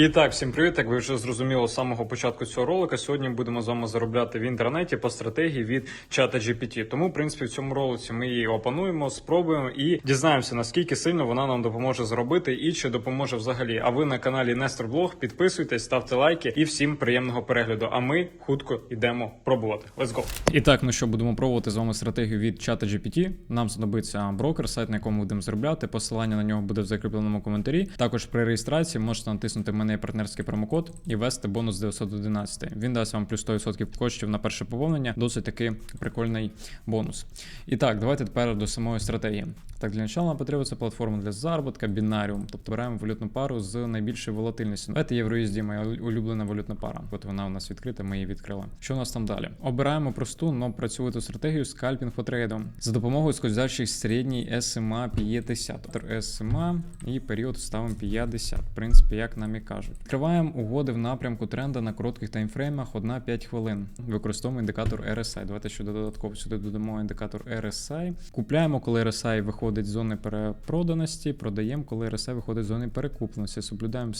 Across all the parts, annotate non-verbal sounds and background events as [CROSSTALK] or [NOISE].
І так, всім привіт. Як ви вже зрозуміли з самого початку цього ролика, сьогодні будемо з вами заробляти в інтернеті по стратегії від чата GPT. Тому, в принципі, в цьому ролиці ми її опануємо, спробуємо і дізнаємося, наскільки сильно вона нам допоможе зробити і чи допоможе взагалі. А ви на каналі Нестор Блог підписуйтесь, ставте лайки і всім приємного перегляду. А ми хутко йдемо пробувати. Let's go! І так, ну що будемо пробувати з вами стратегію від чата GPT. Нам знадобиться брокер, сайт, на якому будемо заробляти. Посилання на нього буде в закріпленому коментарі. Також при реєстрації можете натиснути в мене партнерський промокод і ввести бонус 911. Він дасть вам плюс 100% коштів на перше поповнення. Досить таки прикольний бонус. І так, давайте тепер до самої стратегії. Так, для начала нам потрібна платформа для заробітка, бінаріум. Тобто беремо валютну пару з найбільшою волатильністю. Давайте євроїзді, моя улюблена валютна пара. От вона у нас відкрита, ми її відкрили. Що у нас там далі? Обираємо просту, но працювату стратегію скальпінг по трейдом за допомогою скользящих середній SMA 50. SMA і період ставимо 50. В принципі, як нам і кажуть. Відкриваємо угоди в напрямку тренда на коротких таймфреймах 1-5 хвилин. Використовуємо індикатор RSI. Давайте ще додатково сюди додамо індикатор RSI. Купляємо, коли RSI виходить з зони перепроданості, продаємо, коли RSI виходить з зони перекупленості. Соблюдаємо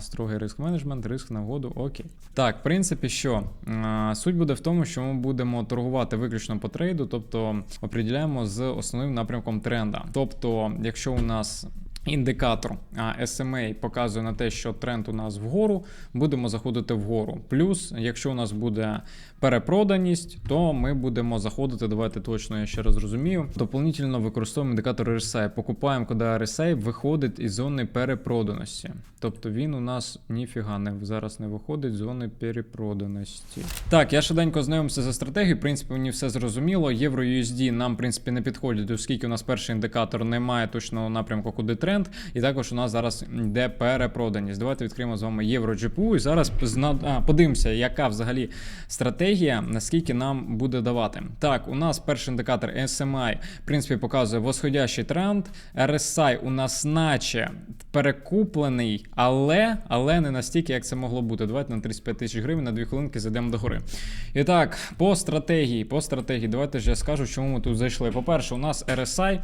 строгий риск менеджмент, риск на угоду. Окей. Так, в принципі, що суть буде в тому, що ми будемо торгувати виключно по трейду, тобто определяємо з основним напрямком тренда. Тобто, якщо у нас Індикатор SMA показує на те, що тренд у нас вгору, будемо заходити вгору. Плюс, якщо у нас буде перепроданість, то ми будемо заходити. Давайте точно я ще раз розумію. Дополнительно використовуємо індикатор RSI. Покупаємо, коли RSI виходить із зони перепроданості. Тобто він у нас ніфіга не зараз не виходить з зони перепроданості. Так, я швиденько знайомився за стратегією. В принципі, мені все зрозуміло. Євро USD нам, в принципі, не підходить, оскільки у нас перший індикатор не має точного напрямку, куди тренд. І також у нас зараз йде перепроданість. Давайте відкриємо з вами євро GPU і зараз зна- а, подивимося, яка взагалі стратегія, наскільки нам буде давати. Так, у нас перший індикатор SMI, в принципі, показує восходящий тренд. RSI у нас наче перекуплений, але, але не настільки, як це могло бути. Давайте на 35 тисяч гривень на 2 хвилинки зайдемо до гори. І так, по стратегії, по стратегії, давайте ж я скажу, чому ми тут зайшли. По-перше, у нас RSI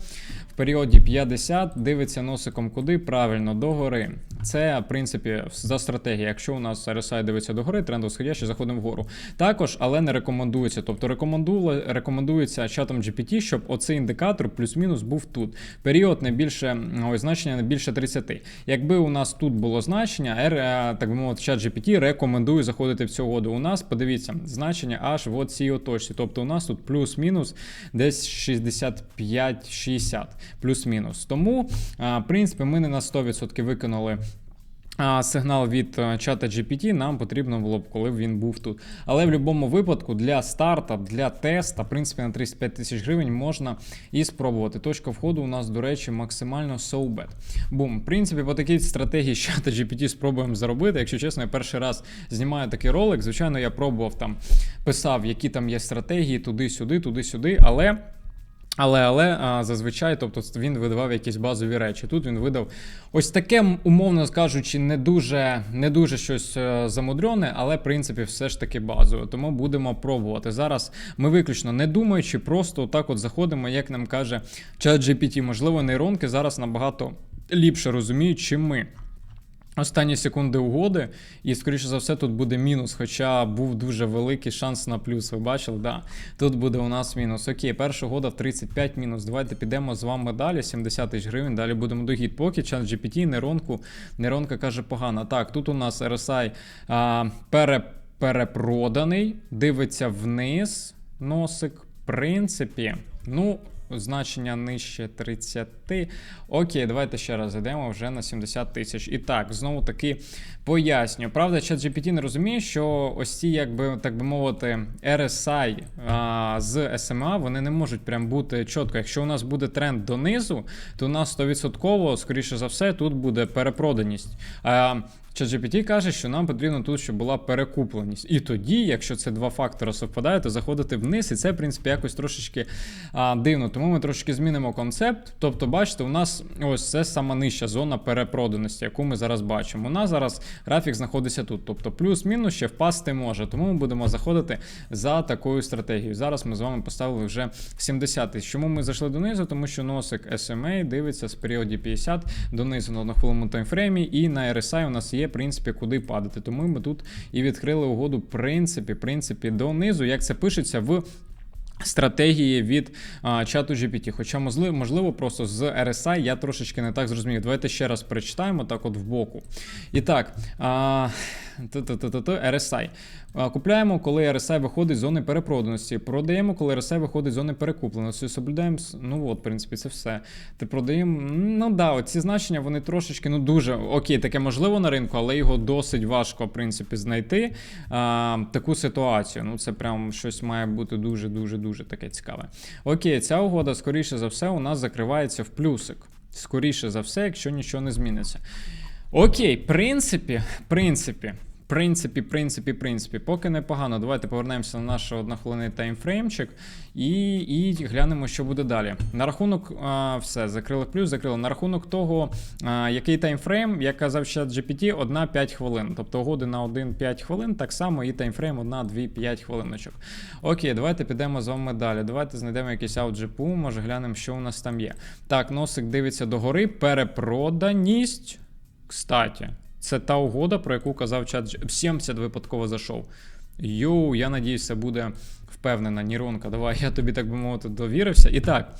періоді 50 дивиться носиком куди? Правильно, до гори. Це, в принципі, за стратегія. Якщо у нас RSI дивиться до гори, тренд восходящий, заходимо вгору. Також, але не рекомендується. Тобто рекомендує, рекомендується чатом GPT, щоб оцей індикатор плюс-мінус був тут. Період не більше, ой, значення не більше 30. Якби у нас тут було значення, R, е, так би мовити, чат GPT рекомендує заходити в цю угоду. У нас, подивіться, значення аж в цій оточці. Тобто у нас тут плюс-мінус десь 65-60, плюс-мінус. Тому, в принципі, ми не на 100% виконали. Сигнал від е, чата GPT нам потрібно було б, коли б він був тут. Але в будь-якому випадку для старта, для теста, в принципі, на 35 тисяч гривень можна і спробувати. Точка входу у нас, до речі, максимально so bad. Бум. В принципі, по такій стратегії чата GPT спробуємо заробити. Якщо чесно, я перший раз знімаю такий ролик. Звичайно, я пробував там, писав, які там є стратегії туди-сюди, туди-сюди, але. Але але зазвичай, тобто він видавав якісь базові речі. Тут він видав ось таке, умовно кажучи, не дуже не дуже щось е, замудрене, але в принципі все ж таки базове. Тому будемо пробувати. Зараз ми виключно не думаючи, просто так от заходимо, як нам каже чат GPT. Можливо, нейронки зараз набагато ліпше розуміють, чим ми. Останні секунди угоди, і, скоріше за все, тут буде мінус, хоча був дуже великий шанс на плюс. Ви бачили? Да. Тут буде у нас мінус. Окей, перша угода в 35 мінус. Давайте підемо з вами далі. 70 тисяч гривень. Далі будемо до гід. Поки чат GPT, нейронку. Нейронка каже погано. Так, тут у нас RSI а, пере, перепроданий, дивиться вниз. Носик. В принципі, ну. Значення нижче 30. Окей, давайте ще раз зайдемо вже на 70 тисяч. І так, знову таки поясню. Правда, ChatGPT не розуміє, що ось ці, якби так би мовити, RSI а, з SMA, вони не можуть прям бути чітко. Якщо у нас буде тренд донизу, то у нас 100%, скоріше за все, тут буде перепроданість. А, ChatGPT каже, що нам потрібно тут, щоб була перекупленість. І тоді, якщо це два фактори совпадають, то заходити вниз, і це, в принципі, якось трошечки а, дивно. Тому ми трошки змінимо концепт. Тобто, бачите, у нас ось це сама нижча зона перепроданості, яку ми зараз бачимо. У нас зараз графік знаходиться тут. Тобто, плюс-мінус ще впасти може. Тому ми будемо заходити за такою стратегією. Зараз ми з вами поставили вже 70 тисяч. Чому ми зайшли донизу? Тому що носик SMA дивиться з періоді 50 донизу на однохвилинному таймфреймі, і на RSI у нас є є, в принципі, куди падати. Тому ми тут і відкрили угоду, в принципі, принципі, донизу, як це пишеться в. Стратегії від а, чату GPT. Хоча, можливо, можливо, просто з RSI я трошечки не так зрозумів. Давайте ще раз прочитаємо так, от в боку. І так, а, RSI. Купляємо, коли RSI виходить з зони перепроданості. Продаємо, коли RSI виходить з зони перекупленості. Соблюдаємо. Ну от, в принципі, це все. Ти продаємо. Ну да, от ці значення вони трошечки, ну дуже окей, таке можливо на ринку, але його досить важко, в принципі, знайти а, таку ситуацію. Ну, це прям щось має бути дуже, дуже, дуже таке цікаве. Окей, ця угода, скоріше за все, у нас закривається в плюсик. Скоріше за все, якщо нічого не зміниться. Окей, в принципі, в принципі. Принципі, принципі, принципі, поки непогано. Давайте повернемося на наш однохвилинний таймфреймчик і, і глянемо, що буде далі. На рахунок а, все, закрили плюс, закрили. На рахунок того, а, який таймфрейм, як казав чат GPT, 1-5 хвилин. Тобто угоди на 1-5 хвилин, так само і таймфрейм 1-2-5 хвилиночок. Окей, давайте підемо з вами далі. Давайте знайдемо якийсь аутджипу, може глянемо, що у нас там є. Так, носик дивиться догори, перепроданість. Кстати, це та угода, про яку казав чат G- 70 випадково зайшов. Йоу, я надіюся, буде впевнена. Ніронка, давай, я тобі, так би мовити, довірився. І так.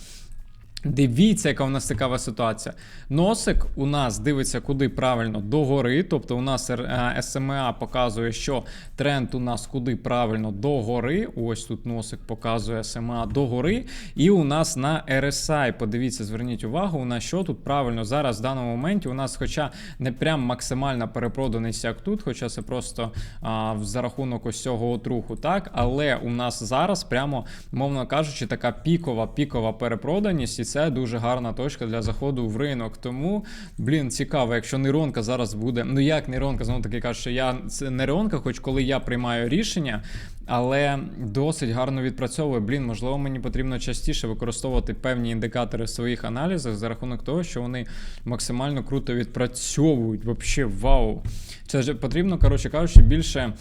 Дивіться, яка у нас цікава ситуація. Носик у нас дивиться куди правильно догори. Тобто у нас е, SMA показує, що тренд у нас куди правильно догори. Ось тут носик показує SMA догори. І у нас на RSI, подивіться, зверніть увагу, у нас що тут правильно зараз в даному моменті. У нас, хоча не прям максимальна перепроданість, як тут, хоча це просто а, за рахунок ось цього отруху, так, але у нас зараз прямо, мовно кажучи, така пікова, пікова перепроданість, це дуже гарна точка для заходу в ринок. Тому, блін, цікаво, якщо нейронка зараз буде. Ну як нейронка, знову таки кажу, що я це нейронка, хоч коли я приймаю рішення. Але досить гарно відпрацьовує. Блін, можливо, мені потрібно частіше використовувати певні індикатори в своїх аналізах за рахунок того, що вони максимально круто відпрацьовують. Вообще, вау. Це ж потрібно, коротше кажучи, більше.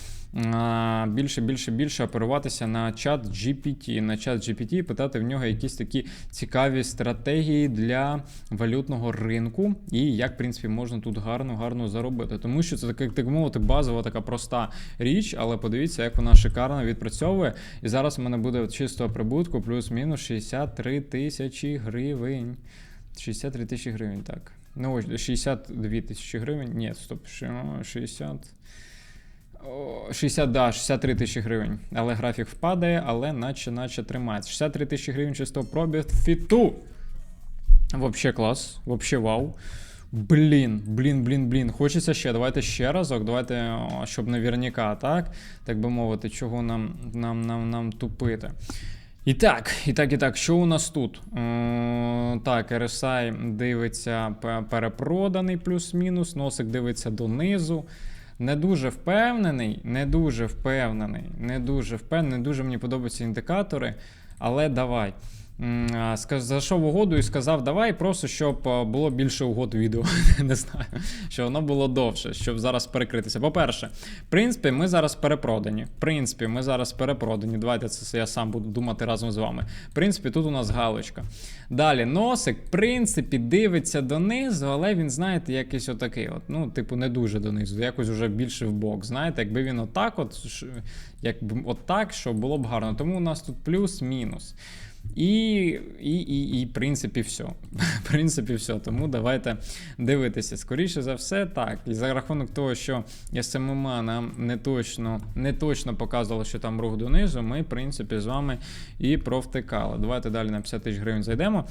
Більше, більше, більше оперуватися на чат GPT, на чат GPT і питати в нього якісь такі цікаві стратегії для валютного ринку, і як, в принципі, можна тут гарно, гарно заробити. Тому що це так, так мовити, базова така проста річ, але подивіться, як вона шикарно відпрацьовує. І зараз в мене буде чистого прибутку плюс-мінус 63 тисячі гривень. 63 тисячі гривень, так. Ну, ось 62 тисячі гривень. Ні, стоп, 60. О, 60, да, 63 тисячі гривень. Але графік впадає, але наче, наче тримається. 63 тисячі гривень чистого профіту. Вообще клас, вообще вау. Блін, блін, блін, блін. Хочеться ще. Давайте ще разок. Давайте, щоб наверняка, так? Так би мовити, чого нам, нам, нам, нам тупити. І так, і так, і так, що у нас тут? Так, RSI дивиться перепроданий плюс-мінус, носик дивиться донизу. Не дуже впевнений, не дуже впевнений, не дуже впевнений, не дуже мені подобаються індикатори, але давай. Зайшов угоду і сказав, давай просто, щоб було більше угод відео. [LAUGHS] Не знаю, щоб воно було довше, щоб зараз перекритися. По-перше, в принципі, ми зараз перепродані. В принципі, ми зараз перепродані. Давайте це я сам буду думати разом з вами. В принципі, тут у нас галочка. Далі, носик, в принципі, дивиться донизу, але він, знаєте, якийсь отакий. От, ну, типу, не дуже донизу, якось вже більше в бок. Знаєте, якби він отак, от, якби отак, що було б гарно. Тому у нас тут плюс-мінус. І, і, і, і, в принципі, все. В принципі, все. Тому давайте дивитися. Скоріше за все, так. І за рахунок того, що СММА нам не точно, не точно показувало, що там рух донизу, ми, в принципі, з вами і провтикали. Давайте далі на 50 тисяч гривень зайдемо.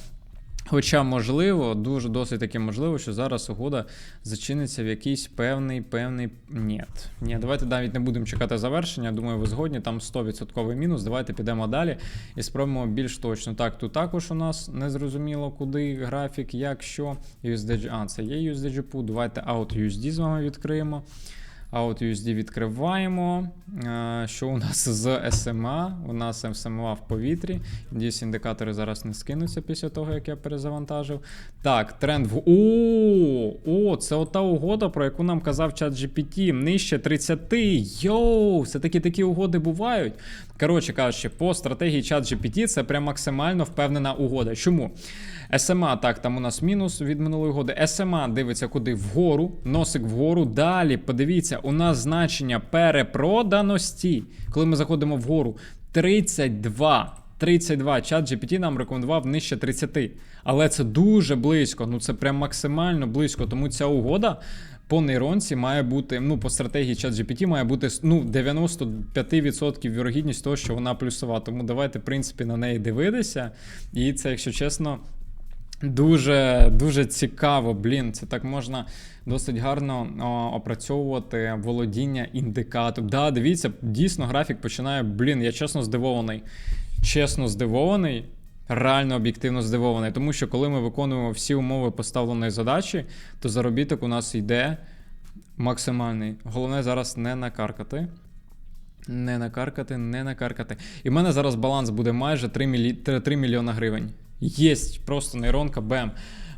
Хоча, можливо, дуже досить таки можливо, що зараз угода зачиниться в якийсь певний певний. Ні. Ні, давайте навіть не будемо чекати завершення. Думаю, ви згодні, там 100% мінус. Давайте підемо далі і спробуємо більш точно. Так, тут також у нас незрозуміло, куди графік, як що. USDG, а, це є USDG Put. Давайте Out USD з вами відкриємо. Out USD відкриваємо. Е, Що у нас з SMA? У нас SMA в повітрі. Надіюсь, індикатори зараз не скинуться після того, як я перезавантажив. Так, тренд в. О, о, це ота угода, про яку нам казав чат GPT. Нижче 30. Йоу, все-таки такі угоди бувають. Коротше кажучи, по стратегії чат GPT це прям максимально впевнена угода. Чому? SMA, так, там у нас мінус від минулої угоди. SMA дивиться куди вгору, носик вгору. Далі, подивіться, у нас значення перепроданості, коли ми заходимо вгору, 32. 32. Чат GPT нам рекомендував нижче 30. Але це дуже близько. Ну це прям максимально близько. Тому ця угода по нейронці має бути, ну, по стратегії ChatGPT має бути ну, 95% вірогідність того, що вона плюсова. Тому давайте, в принципі, на неї дивитися. І це, якщо чесно, Дуже дуже цікаво, блін. Це так можна досить гарно о, опрацьовувати володіння індикатором. Да, дивіться, дійсно графік починає. Блін, я чесно здивований. Чесно здивований, реально об'єктивно здивований. Тому що коли ми виконуємо всі умови поставленої задачі, то заробіток у нас йде максимальний. Головне зараз не накаркати. Не накаркати, не накаркати. І в мене зараз баланс буде майже 3, мілі... 3 мільйона гривень. Єсть просто нейронка бем.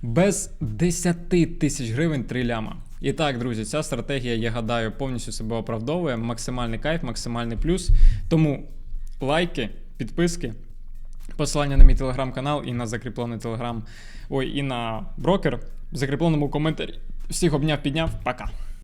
Без 10 тисяч гривень 3 ляма. І так, друзі, ця стратегія, я гадаю, повністю себе оправдовує. Максимальний кайф, максимальний плюс. Тому лайки, підписки, посилання на мій телеграм-канал і на закріплений телеграм. Ой, і на брокер в закріпленому коментарі. Всіх обняв, підняв. Пока.